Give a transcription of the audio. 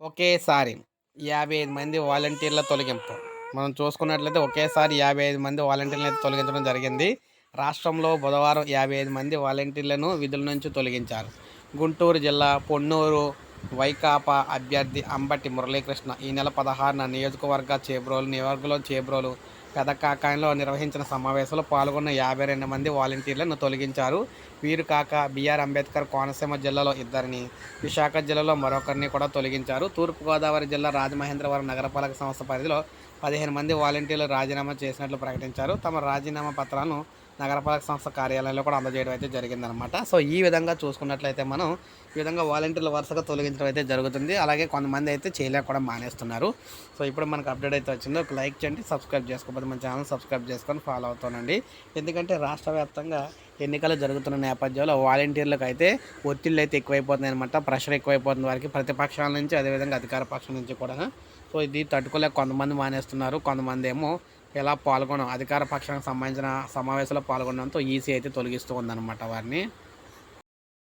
ఒకేసారి యాభై ఐదు మంది వాలంటీర్ల తొలగింపు. మనం చూసుకున్నట్లయితే ఒకేసారి యాభై ఐదు మంది వాలంటీర్లను అయితే తొలగించడం జరిగింది. రాష్ట్రంలో బుధవారం యాభై ఐదు మంది వాలంటీర్లను విధుల నుంచి తొలగించారు. గుంటూరు జిల్లా పొన్నూరు వైకాపా అభ్యర్థి అంబటి మురళీకృష్ణ ఈ నెల పదహారున నియోజకవర్గ చేబ్రోలు నియోజకవర్గంలో చేబ్రోలు పెదకాకాయంలో నిర్వహించిన సమావేశంలో పాల్గొన్న యాభై రెండు మంది వాలంటీర్లను తొలగించారు. వీరు కాక బీఆర్ అంబేద్కర్ కోనసీమ జిల్లాలో ఇద్దరిని విశాఖ జిల్లాలో మరొకరిని కూడా తొలగించారు. తూర్పుగోదావరి జిల్లా రాజమహేంద్రవరం నగరపాలక సంస్థ పరిధిలో పదిహేను మంది వాలంటీర్లు రాజీనామా చేసినట్లు ప్రకటించారు. తమ రాజీనామా పత్రాలను నగరపాలక సంస్థ కార్యాలయంలో కూడా అందజేయడం అయితే జరిగిందనమాట సో ఈ విధంగా చూసుకున్నట్లయితే మనం ఈ విధంగా వాలంటీర్లు వరుసగా తొలగించడం అయితే జరుగుతుంది. అలాగే కొంతమంది అయితే చేయలేక కూడా మానేస్తున్నారు. సో ఇప్పుడు మనకు అప్డేట్ అయితే వచ్చిందో. ఒక లైక్ చేయండి సబ్స్క్రైబ్ చేసుకోకపోతే మన ఛానల్ సబ్స్క్రైబ్ చేసుకొని ఫాలో అవుతానండి ఎందుకంటే రాష్ట్ర వ్యాప్తంగా ఎన్నికలు జరుగుతున్న నేపథ్యంలో వాలంటీర్లకు అయితే ఒత్తిళ్ళు అయితే ఎక్కువైపోతున్నాయి అనమాట ప్రెషర్ ఎక్కువైపోతుంది వారికి ప్రతిపక్షాల నుంచి అదేవిధంగా అధికార పక్షం నుంచి కూడా సో ఇది తట్టుకోలేక కొంతమంది మానేస్తున్నారు కొంతమంది ఏమో ఇలా పాల్గొనడం అధికార పక్షానికి సంబంధించిన సమావేశంలో పాల్గొనడంతో ఈసీ అయితే తొలగిస్తూ ఉందన్నమాట వారిని.